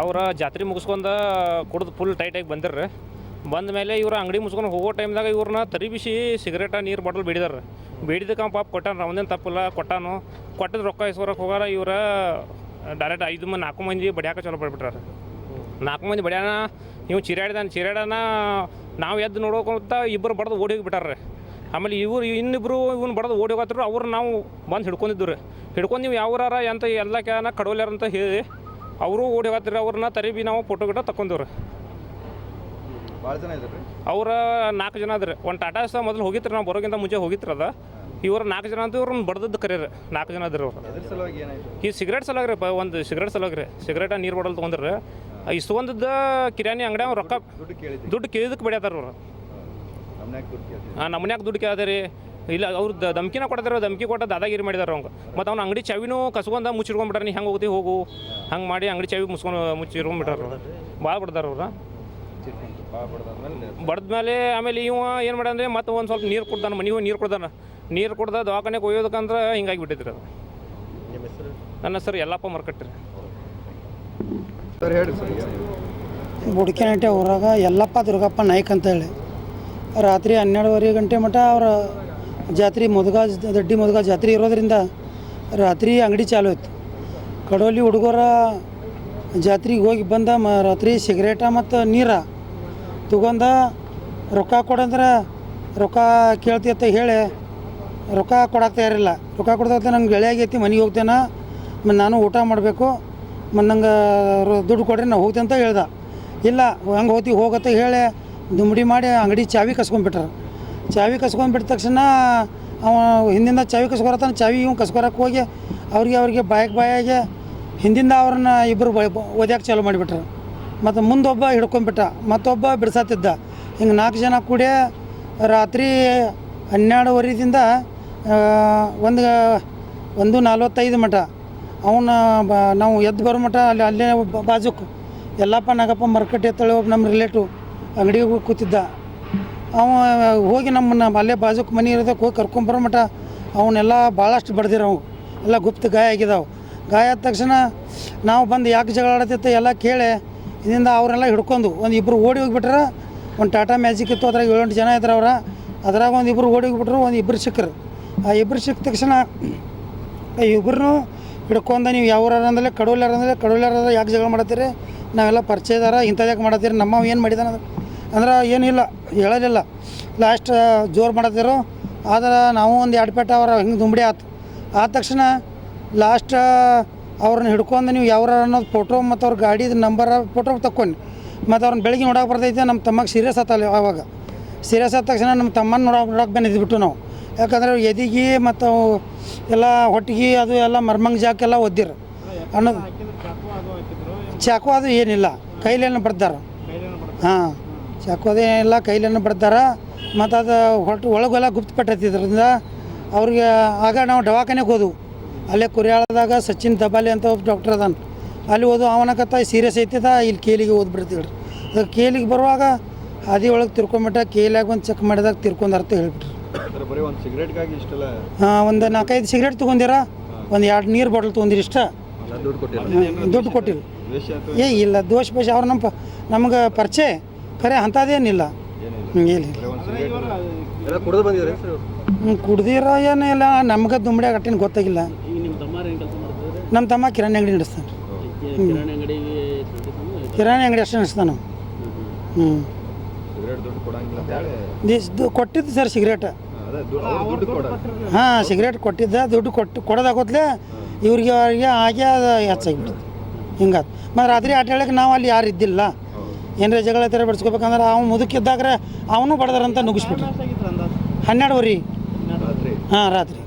ಅವ್ರ ಜಾತ್ರೆ ಮುಗಿಸ್ಕೊಂಡ ಕುಡ್ದು ಫುಲ್ ಟೈಟಾಗಿ ಬಂದಿರ್ರಿ. ಬಂದ ಮೇಲೆ ಇವ್ರು ಅಂಗಡಿ ಮುಗಿಸ್ಕೊಂಡು ಹೋಗೋ ಟೈಮ್ದಾಗ ಇವ್ರನ್ನ ತರಿ ಬಿಸಿ ಸಿಗರೇಟ ನೀರು ಬಾಟಲ್ ಬೇಡಿದಾರ. ಬೇಡಿದಕ್ಕೆ ಪಾಪ ಕೊಟ್ಟಾನ ಅವನೇನು ತಪ್ಪಲ್ಲ, ಕೊಟ್ಟಾನು. ಕೊಟ್ಟದ ರೊಕ್ಕ ಇಸ್ಕೊರಕ್ಕೆ ಹೋಗಾರ, ಇವರ ಡೈರೆಕ್ಟ್ ಐದು ಮಂದಿ ನಾಲ್ಕು ಮಂದಿ ಬಡಿಯಾಕ ಚಲೋ ಪಡ್ಬಿಟ್ರ ನಾಲ್ಕು ಮಂದಿ ಬಡಿಯಾನ ನೀವು ಚಿರಾಡಿದಾನ ಚಿರಾಡನ ನಾವು ಎದ್ದು ನೋಡೋಕಂತ ಇಬ್ಬರು ಬಡ್ದು ಓಡಿ ಹೋಗಿಬಿಟ್ಟಾರ್ರಿ ಆಮೇಲೆ ಇವ್ರು ಇನ್ನಿಬ್ರು ಇವ್ನು ಬಡ್ದು ಓಡಿ ಹೋಗತ್ರು ಅವ್ರು ನಾವು ಬಂದು ಹಿಡ್ಕೊಂಡಿದ್ದು ರೀ ಹಿಡ್ಕೊಂಡು ನೀವು ಯಾವ್ರಾರ ಎಂತ ಎಲ್ಲ ಕೇಳನ ಕಡೋಲ್ಯಾರ ಅಂತ ಹೇಳಿ ಅವರು ಓಡಿ ಹೋಗ್ತಾರೆ ಅವ್ರನ್ನ ತರಿಬಿ ನಾವು ಫೋಟೋ ಗಿಟ ತಗೊಂಡಿವ್ರಿ ಭಾಳ ಜನ ಇದ್ದಾರೆ ಅವ್ರ ನಾಲ್ಕು ಜನ ಅದ್ರಿ ಒಂದು ಟಾಟಾ ಸಹ ಮೊದಲು ಹೋಗಿತ್ರಿ ನಾವು ಬರೋಕ್ಕಿಂತ ಮುಂಚೆ ಹೋಗಿತ್ರಿ ಅದ. ಇವ್ರು ನಾಲ್ಕು ಜನ ಅಂತ ಇವ್ರನ್ನ ಬಡ್ದದ್ದು ಕರೀರಿ. ನಾಲ್ಕು ಜನ ಅದ್ರಿ ಅವ್ರು. ಅದ್ರ ಸಲುವಾಗಿ ಏನಾಯ್ತು? ಈ ಸಿಗರೇಟ್ ಸಲುವಾಗಿ ರೀ ಒಂದು ಸಿಗರೇಟ್ ಸಲುವಾಗಿ ರೀ. ಸಿಗರೇಟ ನೀರು ಬಾಟಲ್ ತೊಗೊಂಡ್ರಿ ಇಸ್ಕೊಂದದ್ದು ಕಿರಾಣಿ ಅಂಗಡಿ ಅವ್ರು ರೊಕ್ಕ ದುಡ್ಡು ಕೇಳಿದ್ವಿ ದುಡ್ಡು ಕೇಳಿದಕ್ಕೆ ಬೆಳೆಯತ್ತಾರ ಅವ್ರು. ನಮ್ಮನ್ಯಾಗ ದುಡ್ಡು ಕೇಳ್ತೀವಿ ಆ ನಮ್ಮನ್ಯಾಗ ದುಡ್ಡು ಕೇಳ್ದೆ ರೀ. ಇಲ್ಲ ಅವ್ರು ಧಮಕಿನ ಕೊಡ್ತಾರೆ ಧಮ್ಕಿ ಕೊಟ್ಟ ದಾದಾಗಿರಿ ಮಾಡಿದಾರೆ ಅವಂಗೆ ಮತ್ತು ಅವ್ನ ಅಂಗಡಿ ಚಾವಿನೂ ಕಸ್ಕೊಂಡ ಮುಚ್ಚಿಡ್ಕೊಂಡ್ಬಿಟ್ಟಾರ ನೀ ಹೆಂಗೆ ಹೋಗ್ತಿ? ಹೋಗು. ಹಂಗೆ ಮಾಡಿ ಅಂಗಡಿ ಚಾವಿ ಮುಚ್ಕೊಂಡು ಮುಚ್ಚಿಡ್ಕೊಂಡ್ಬಿಟ್ಟಾರ ಭಾಳ ಬಿಡ್ದಾರ ಅವ್ರು. ಬಡ್ದ ಮೇಲೆ ಆಮೇಲೆ ಇವ ಏನು ಮಾಡಂದ್ರೆ ಮತ್ತೆ ಒಂದು ಸ್ವಲ್ಪ ನೀರು ಕೊಡ್ದಾನ ಮನೆಗೆ ಹೋಗಿ ನೀರು ಕೊಡ್ದಾನ. ನೀರು ಕೊಡ್ದ ದವಾಖಾನೆಗೆ ಒಯ್ಯೋದಕ್ಕಂದ್ರೆ ಹಿಂಗಾಗಿ ಬಿಟ್ಟಿದ್ರಿ ಅದು ನನ್ನ ಹೆಸರು ಎಲ್ಲಪ್ಪ ಮರ್ಕಟ್ರಿ ಸರ್ ಹೇಳಿ ಸರ್ ಬುಡ್ಕಿನಟ್ಟೆ ಊರಾಗ ಎಲ್ಲಪ್ಪ ದುರ್ಗಪ್ಪ ನಾಯ್ಕ್ ಅಂತೇಳಿ. ರಾತ್ರಿ ಹನ್ನೆರಡುವರೆ ಗಂಟೆ ಮಟ್ಟ ಅವರ ಜಾತ್ರೆ ಮೊದಗ ದಡ್ಡಿ ಮೊದಗ ಜಾತ್ರೆ ಇರೋದ್ರಿಂದ ರಾತ್ರಿ ಅಂಗಡಿ ಚಾಲು ಇತ್ತು ಕಡೋಲಿ ಹುಡುಗರ ಜಾತ್ರೆಗೆ ಹೋಗಿ ಬಂದ ಮ ರಾತ್ರಿ ಸಿಗರೇಟ ಮತ್ತು ನೀರ ತಗೊಂಡ ರೊಕ್ಕ ಕೊಡಂದ್ರೆ ರೊಕ್ಕ ಕೇಳ್ತಿ ಅಂತ ಹೇಳಿ ರೊಕ್ಕ ಕೊಡಕ್ಕೆ ತಯಾರಿಲ್ಲ. ರೊಕ್ಕ ಕೊಡ್ತಾ ನಂಗೆ ಗೆಳೆಯಾಗೈತಿ ಮನೆಗೆ ಹೋಗ್ತೇನೆ ಮತ್ತು ನಾನು ಊಟ ಮಾಡಬೇಕು ಮತ್ತು ನಂಗೆ ದುಡ್ಡು ಕೊಡ್ರಿ, ನಾ ಹೋಗ್ತೇನೆ ಅಂತ ಹೇಳ್ದ. ಇಲ್ಲ, ಹಂಗೆ ಹೋಗ್ತಿ ಹೋಗತ್ತೆ ಹೇಳಿ ದುಮ್ಡಿ ಮಾಡಿ ಅಂಗಡಿ ಚಾವಿ ಕಸ್ಕೊಂಡ್ಬಿಟ್ರ. ಚಾವಿ ಕಸ್ಕೊಂಡ್ಬಿಟ್ಟ ತಕ್ಷಣ ಅವ ಹಿಂದಿಂದ ಚಾವಿ ಕಸ್ಕೊರತಾನ ಚಾವಿ ಇವ್ ಕಸ್ಕೊರಕ್ಕೆ ಹೋಗಿ ಅವ್ರಿಗೆ ಅವ್ರಿಗೆ ಬಾಯಕ್ಕೆ ಬಾಯಾಗೆ ಹಿಂದಿಂದ ಅವ್ರನ್ನ ಇಬ್ಬರು ಓದ್ಯಾಕೆ ಚಾಲು ಮಾಡಿಬಿಟ್ರು. ಮತ್ತು ಮುಂದೊಬ್ಬ ಹಿಡ್ಕೊಂಡ್ಬಿಟ್ಟ, ಮತ್ತೊಬ್ಬ ಬಿಡ್ಸತ್ತಿದ್ದ ಹಿಂಗೆ ನಾಲ್ಕು ಜನ ಕೂಡಿ ರಾತ್ರಿ ಹನ್ನೆರಡುವರೆದಿಂದ ಒಂದು ಒಂದು ನಲ್ವತ್ತೈದು ಮಠ. ಅವನ ಬ, ನಾವು ಎದ್ದು ಬರೋ ಮಠ, ಅಲ್ಲಿ, ಅಲ್ಲೇ ಬಾಜುಕ್. ಎಲ್ಲಪ್ಪ ನಾಗಪ್ಪ, ಮರ್ಕಟ್ಟೆ ಅಂತೇಳಿ ಒಬ್ಬ ನಮ್ಮ ರಿಲೇಟಿವ್ ಅಂಗಡಿಗೆ ಕೂತಿದ್ದ. ಅವ ಹೋಗಿ ನಮ್ಮನ್ನ ಅಲ್ಲೇ ಬಾಜುಕ್ ಮನೆ ಇರೋದಕ್ಕೆ ಹೋಗಿ ಕರ್ಕೊಂಬರೋ ಮಟ ಅವನ್ನೆಲ್ಲ ಭಾಳಷ್ಟು ಬಡ್ದಿರ ಅವು. ಎಲ್ಲ ಗುಪ್ತ ಗಾಯ ಆಗಿದಾವೆ. ಗಾಯ ಆದ ತಕ್ಷಣ ನಾವು ಬಂದು ಯಾಕೆ ಜಗಳ ಆಡತ್ತಿತ್ತು ಎಲ್ಲ ಕೇಳಿ, ಇದರಿಂದ ಅವರೆಲ್ಲ ಹಿಡ್ಕೊಂಡು ಒಂದು ಇಬ್ಬರು ಓಡಿ ಹೋಗಿಬಿಟ್ರೆ, ಒಂದು ಟಾಟಾ ಮ್ಯಾಜಿಕ್ ಇತ್ತು, ಅದ್ರಾಗ ಏಳೆಂಟು ಜನ ಇದ್ರು ಅವ್ರ. ಅದ್ರಾಗ ಒಂದು ಇಬ್ಬರು ಓಡಿ ಹೋಗ್ಬಿಟ್ರು, ಒಂದು ಇಬ್ಬರು ಸಿಕ್ಕರು. ಆ ಇಬ್ಬರು ಸಿಕ್ಕ ತಕ್ಷಣ ಇಬ್ಬರು ಹಿಡ್ಕೊಂಡ, ನೀವು ಯಾವ್ರಾರ ಅಂದ್ರೆ ಕಡೋಲ್ಯಾರ ಅಂದ್ರೆ ಯಾಕೆ ಜಗಳ ಮಾಡತ್ತೀರಿ? ನಾವೆಲ್ಲ ಪರಿಚಯದಾರ ಇಂಥದ್ದು ಯಾಕೆ ಮಾಡತ್ತೀರಿ? ನಮ್ಮ ಏನು ಮಾಡಿದಾನ? ಅಂದ್ರೆ ಏನಿಲ್ಲ ಹೇಳಲಿಲ್ಲ ಲಾಸ್ಟ್ ಜೋರು ಮಾಡತ್ತಿರು ಆದ್ರೆ ನಾವು ಒಂದು ಎರಡು ಪೇಟ ಅವ್ರ ಹಿಂಗೆ ದುಂಬಡಿ ಆತು. ಆದ ತಕ್ಷಣ ಲಾಸ್ಟ್ ಅವ್ರನ್ನ ಹಿಡ್ಕೊಂಡು ನೀವು ಯಾವ ಅನ್ನೋದು ಫೋಟೋ ಮತ್ತು ಅವ್ರ ಗಾಡಿದ ನಂಬರ್ ಫೋಟೋ ತಕ್ಕೊಂಡು, ಮತ್ತು ಅವ್ರನ್ನ ಬೆಳಗ್ಗೆ ನೋಡಕ್ಕೆ ಬರ್ತೈತೆ ನಮ್ಮ ತಮ್ಮಗೆ ಸೀರಿಯಸ್ ಆತಲ್ಲ ಆವಾಗ. ಸೀರಿಯಸ್ ಆದ ತಕ್ಷಣ ನಮ್ಮ ತಮ್ಮನ ನೋಡಕ್ಕೆ ನೋಡಕ್ಕೆ ಬಂದಿದ್ಬಿಟ್ಟು ನಾವು. ಯಾಕಂದ್ರೆ ಎದಿಗೆ ಮತ್ತು ಎಲ್ಲ ಹೊಟ್ಟಿಗೆ ಅದು ಎಲ್ಲ ಮರ್ಮಂಗ್ ಜಾಕೆಲ್ಲ ಒದ್ದಿರು. ಅನ್ನೋದು ಚಾಕು ಅದು ಏನಿಲ್ಲ. ಕೈಲೇನು ಬಡ್ದಾರ. ಹಾಂ. ಚಾಕು ಕೈಲನ್ನು ಕೈಲೇನು ಬಡ್ದಾರ. ಮತ್ತು ಅದು ಹೊಟ್ಟು ಒಳಗೆಲ್ಲ ಗುಪ್ತಪಟ್ಟೈತಿದ್ರಿಂದ ಅವ್ರಿಗೆ ಆಗ ನಾವು ದವಾಖಾನೆಗೆ ಹೋದವು. ಅಲ್ಲೇ ಕುರಿಯಾಳದಾಗ ಸಚಿನ್ ದಬಾಲಿ ಅಂತ ಒಬ್ಬ ಡಾಕ್ಟರ್ ಅದಾನ. ಅಲ್ಲಿ ಓದು ಅವನಕತ್ತ ಸೀರಿಯಸ್ ಐತಿದ ಇಲ್ಲಿ ಕೇಲಿಗೆ ಓದ್ಬಿಡ್ತೀವಿ ಅದು ಕೇಲಿಗೆ ಬರುವಾಗ ಹಾದಿ ಒಳಗೆ ತಿರ್ಕೊಂಬಿಟ್ಟ ಕೇಲಿಯಾಗ ಒಂದು ಚೆಕ್ ಮಾಡಿದಾಗ ತಿರ್ಕೊಂಡು ಅರ್ಥ ಹೇಳ್ಬಿಟ್ರು. ಹಾಂ ಒಂದು ನಾಲ್ಕೈದು ಸಿಗರೇಟ್ ತೊಗೊಂದಿರ? ಒಂದು ಎರಡು ನೀರು ಬಾಟಲ್ ತೊಗೊಂಡಿರಿ ಇಷ್ಟ? ದುಡ್ಡು ಕೊಟ್ಟಿಲ್ಲ. ದುಡ್ಡು ಕೊಟ್ಟಿಲ್ಲ. ಏ ಇಲ್ಲ ದೋಷ ಪೇಷ ಅವ್ರು ನಮ್ಮ ನಮ್ಗೆ ಪರಿಚಯ. ಖರೆ ಅಂಥದ್ದೇನಿಲ್ಲ. ಹ್ಞೂ ಕುಡ್ದಿರ ಏನಿಲ್ಲ ನಮ್ಗೆ ದುಂಬಡಿ ಕಟ್ಟಿನ ಗೊತ್ತಾಗಿಲ್ಲ. ನಿಮ್ಮ ತಮ್ಮಾರು ಏನು ಕೆಲಸ ಮಾಡ್ತಿದ್ರೆ? ನಮ್ಮ ತಮ್ಮ ಕಿರಾಣಿ ಅಂಗಡಿ ನಡೆಸ್ತಾನೆ. ಕಿರಾಣಿ ಅಂಗಡಿ ಅಷ್ಟೇ ನಡೆಸ್ತಾನ ಹ್ಞೂ ಕೊಟ್ಟಿದ್ದು ಸರ್ ಸಿಗರೇಟ್. ಹಾಂ ಸಿಗರೇಟ್ ಕೊಟ್ಟಿದ್ದ ದುಡ್ಡು ಕೊಟ್ಟು ಕೊಡೋದಾಗೋತ್ಲೆ ಇವ್ರಿಗೆ ಅವ್ರಿಗೆ ಹಾಗೆ ಅದು ಹೆಚ್ಚಾಗಿಬಿಡ್ತು. ಹಿಂಗಾತು. ಮತ್ತು ರಾತ್ರಿ ಆಟ ಹೇಳಕ್ಕೆ ನಾವು ಅಲ್ಲಿ ಯಾರು ಇದ್ದಿಲ್ಲ. ಏನಾರ ಜಗಳ ತೆರೆ ಬಿಡಿಸ್ಕೋಬೇಕಂದ್ರೆ ಅವ್ನು ಮುದುಕಿದ್ದಾಗ್ರೆ ಅವನು ಬಡದಾರಂತ ನುಗ್ಗಿಸ್ಬಿಟ್ರು. ಹನ್ನೆರಡುವರೆ. ಹಾಂ ರಾತ್ರಿ.